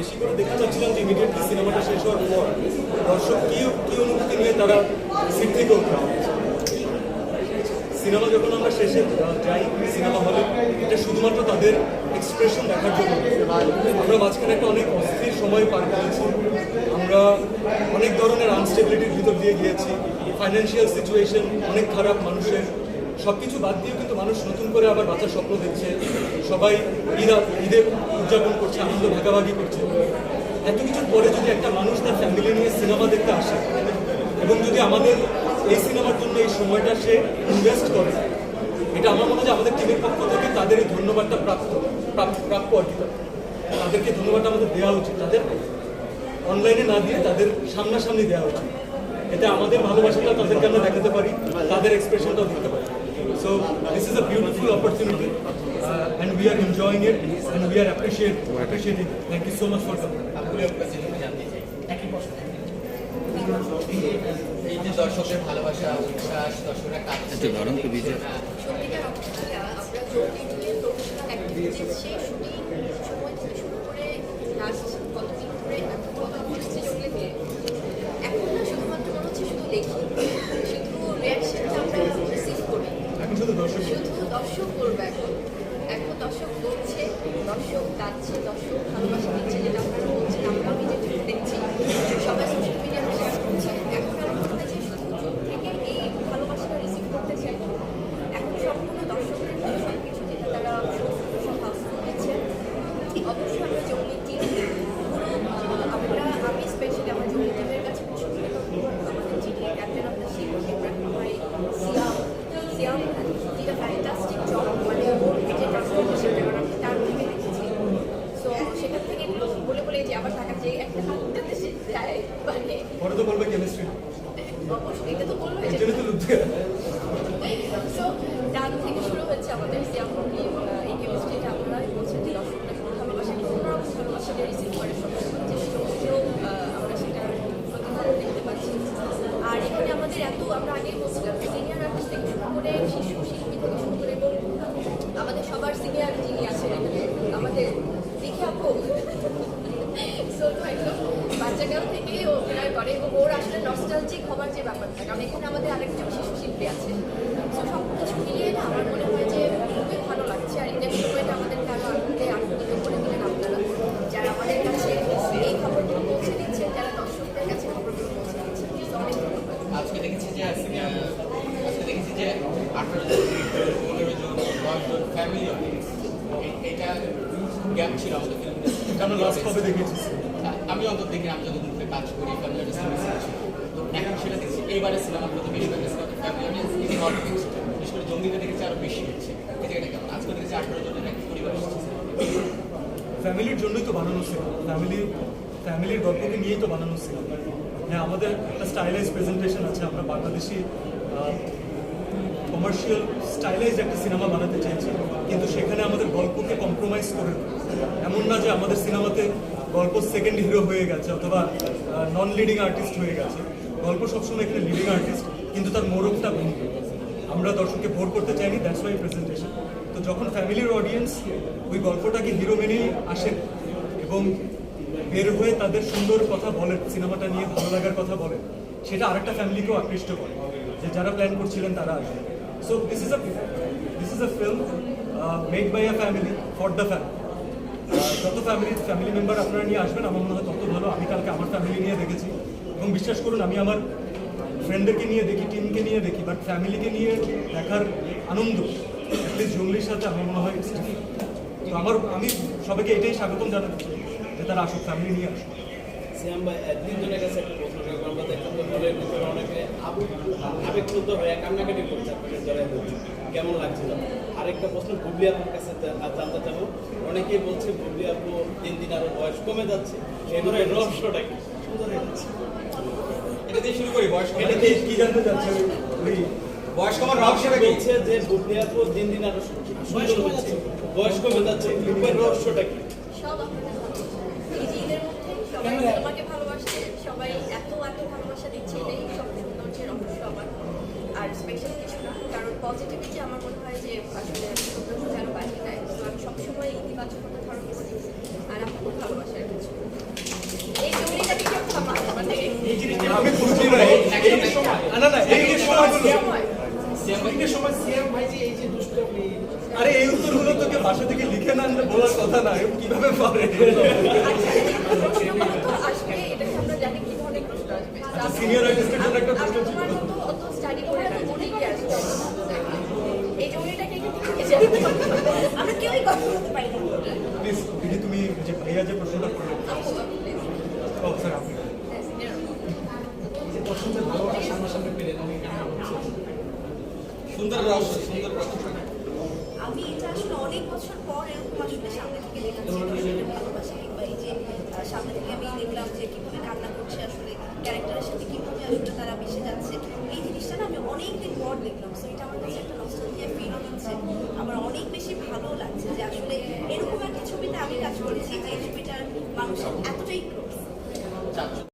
বেশি করে দেখতে চাচ্ছিলাম যে ইমিডিয়েটলি সিনেমাটা শেষ হওয়ার পর দর্শক কি কি অনুভূতি নিয়ে তারা সিট থেকে সিনেমা যখন আমরা শেষে যাই, সিনেমা হলে এটা শুধুমাত্র তাদের এক্সপ্রেশন দেখার জন্য আমরা মাঝখানে একটা অনেক অস্থির সময় পার করেছি। আমরা অনেক ধরনের আনস্টেবিলিটির ভিতর দিয়ে গিয়েছি। ফাইন্যান্সিয়াল সিচুয়েশন অনেক খারাপ মানুষের। সব কিছু বাদ দিয়েও কিন্তু মানুষ নতুন করে আবার বাঁচার স্বপ্ন দেখছে। সবাই ঈদ, ঈদে উদযাপন করছে, আনন্দ ভাগাভাগি করছে। এত কিছুর পরে যদি একটা মানুষ তার ফ্যামিলি নিয়ে সিনেমা দেখতে আসে, এবং যদি আমাদের এই সিনেমার জন্য এই সময়টা সে ইনভেস্ট করে, এটা আমার মনে হয় আমাদের টিমের পক্ষ থেকে তাদের এই ধন্যবাদটা প্রাপ্ত প্রাপ- প্রাপ্য কি। তাদেরকে ধন্যবাদটা আমাদের দেওয়া উচিত। তাদের অনলাইনে না দিয়ে তাদের সামনাসামনি দেওয়া উচিত। এতে আমাদের ভালোবাসাটা তাদেরকে আমরা দেখাতে পারি, তাদের এক্সপ্রেশনটাও দিতে পারি। And we are enjoying it and we are appreciate appreciating thank you so much for coming আপনি আপনার জীবনে জানতে চাই একই প্রশ্ন এই যে দর্শকের ভালোবাসা উচ্ছ্বাস দর্শকরা কাঁদছে আমরা জলদি দিয়ে প্রফেশনাল অ্যাক্টিভিটিস সেই শুটিং সময় থেকে শুরু করে লাস্ট কতদিন ধরে এখন কত হচ্ছে জঙ্গলে দিয়ে এখন না শুধুমাত্র মনে হচ্ছে শুধু দেখি শুধু রিয়াকশনটা আমরা রিসিভ করি এখন শুধু দর্শক করবে এখন। এখন দর্শক করছে দর্শক গাচ্ছে দর্শক ভালোবাসা দিচ্ছে যেটা আপনারা বলছেন আমরাও নিজের চোখে দেখছি সবাই সোশ্যাল মিডিয়াতে শেয়ার করছে এখন আর মনে হয় যে শুধু চোখ থেকে এই ভালোবাসাটা রিসিভ করতে চাই এখন সম্পূর্ণ দর্শকের উপরে সব কিছু যেটা তারা সব হাউসফুল দিচ্ছে অবশ্যই আমরা জঙ্গলি টিম পুরো আহ, আমরা আমি স্পেশালি আমার জঙ্গলি টিমের কাছে খুব কৃতজ্ঞ আমাদের যিনি captain of the ship Ibrahim ভাই সিয়াম সিয়াম যেটা ফ্যান্টাস্টিক জব মানে ওর যে ট্রান্সফরমেশনটা কারণ আমি তার থেকে দেখেছি সো সেখান থেকে বলে বলে যে আবার ঢাকা যে একটা হাতটা দেশে যায় মানে পরে তো বলবে কেমিস্ট্রি অবশ্যই এটা তো বলবে এর যে জন্য তো লুপ্তে সো ডান থেকে শুরু হচ্ছে আমাদের আপনারা বলছেন যে রিসিভ করে সবসময় যে সেও আমরা সেটা দেখতে পাচ্ছি আর এখানে আমাদের এত আমরা আগেই বলছিলাম সিনিয়র আর্টিস্ট থেকে শুরু শিশু শিল্পী থেকে শুরু এবং আমাদের সবার সিনিয়র যিনি আছেন এখানে আমাদের দেখে আপু বাচ্চাকাল থেকে ও অভিনয় করে এবং ওর আসলে নস্টালজিক হবার যে ব্যাপারটা কারণ এখানে আমাদের আরেকজন শিশু শিল্পী আছে সব কিছু মিলিয়ে আমার মনে হয় যে খুবই ভালো লাগছে আর ঈদের সময়টা আমাদেরকে আরও আনন্দে আনন্দিত করে দিলেন আপনারা যারা আমাদের কাছে এই খবরগুলো পৌঁছে দিচ্ছেন যারা দর্শকদের কাছে খবরগুলো পৌঁছে দিচ্ছেন So, অনেক ধন্যবাদ আজকে দেখেছি যে আহ, আজকে দেখেছি যে আঠারো জন পনেরো জন দশ জন ফ্যামিলি এটা ছিল এটা কবে দেখেছি আমি অন্তত দেখি আমি যতদিন ধরে কাজ করি তো এখন সেটা দেখছি এইবারে সিনেমা প্রতি বেশি এটি বিশেষ করে জঙ্গিতে দেখেছি আরও বেশি হচ্ছে কেমন আজকে দেখেছি আঠারো জনের একটা পরিবার ফ্যামিলির জন্যই তো বানানো সিনেমা ফ্যামিলি ফ্যামিলির গল্পকে নিয়েই তো বানানো সিনেমা হ্যাঁ আমাদের একটা স্টাইলাইজ প্রেজেন্টেশন আছে, আমরা বাংলাদেশি কমার্শিয়াল স্টাইলাইজ একটা সিনেমা বানাতে চাইছি। কিন্তু সেখানে আমাদের গল্পকে কম্প্রোমাইজ করে। এমন না যে আমাদের সিনেমাতে গল্প সেকেন্ড হিরো হয়ে গেছে অথবা নন লিডিং আর্টিস্ট হয়ে গেছে। গল্প সবসময় এখানে লিডিং আর্টিস্ট কিন্তু তার মোড়কটা ভিন্ন। আমরা দর্শককে ভোট করতে চাইনি দ্যাটস ওয়াই প্রেজেন্টেশন তো যখন ফ্যামিলির অডিয়েন্স ওই গল্পটাকে হিরো মেনেই আসেন এবং বের হয়ে তাদের সুন্দর কথা বলেন সিনেমাটা নিয়ে ভালো লাগার কথা বলেন সেটা আরেকটা ফ্যামিলিকেও আকৃষ্ট করে। যে যারা প্ল্যান করছিলেন তারা আসবে। So this is this is a film made by a family for the family যত ফ্যামিলি ফ্যামিলি মেম্বার আপনারা নিয়ে আসবেন, আমার মনে হয় তত ভালো। আমি কালকে আমার ফ্যামিলি নিয়ে দেখেছি। এবং বিশ্বাস করুন, আমি আমার ফ্রেন্ডদেরকে নিয়ে দেখি টিমকে নিয়ে দেখি বাট ফ্যামিলিকে নিয়ে দেখার আনন্দ জঙ্গলির সাথে আমার মনে হয় তো আমার, আমি সবাইকে এটাই স্বাগতম জানাচ্ছি যে তারা আসুক ফ্যামিলি নিয়ে আসুক। শ্যাম ভাই তিনজনের কাছে একটা প্রশ্ন রাখব আমরা দেখলাম যে হলের ভিতরে অনেকে আবেগ আবেগপ্লুত হয়ে কান্নাকাটি করছে আপনাদের জড়াই কেমন লাগছিল আরেকটা প্রশ্ন বুবলি আপুর কাছে জানতে চাবো। অনেকেই বলছে বুবলি আপু দিন দিন আরও বয়স কমে যাচ্ছে। এই ধরনের রহস্যটা কি? সুন্দর এটা দিয়ে শুরু করি বয়স এটা কি- কি জানতে চাচ্ছে? ওই বয়স কমার রহস্যটা কি? বলছে যে বুবলি আপু দিন দিন আরও সুন্দর হচ্ছে। বয়স কমে যাচ্ছে। এর রহস্যটা কি? সব আপনাদের ভালোবাসা এই যে ঈদের মধ্যে সবাই তোমাকে ভালোবাসছে সবাই এত এত ভালোবাসা দিচ্ছে এটাই সব সৌন্দর্যের রহস্য আমার। স্পেশাল কিছু না। কারণ পজিটিভিটি আমার মনে হয় যে আসলে সৌন্দর্য যেন বাড়িয়ে দেয়। তো আমি সবসময় ইতিবাচকতা ধারণ করি আর আমি খুব ভালোবাসি আর কিছু। এই এই যে সময় তোকে ভাষা থেকে লিখে না বলার কথা না কীভাবে পারে? আচ্ছা, সিনিয়র আমি এটা আসলে অনেক বছর পর এরকম আসলে সামনে থেকে দেখলাম যে ভালোবাসি। ভালোবাসা এই যে সামনে থেকে আমি দেখলাম যে কীভাবে কান্না করছে আসলে ক্যারেক্টারের সাথে, কীভাবে আসলে তারা মিশে যাচ্ছে। এই জিনিসটা না আমি অনেক দিন পর দেখলাম।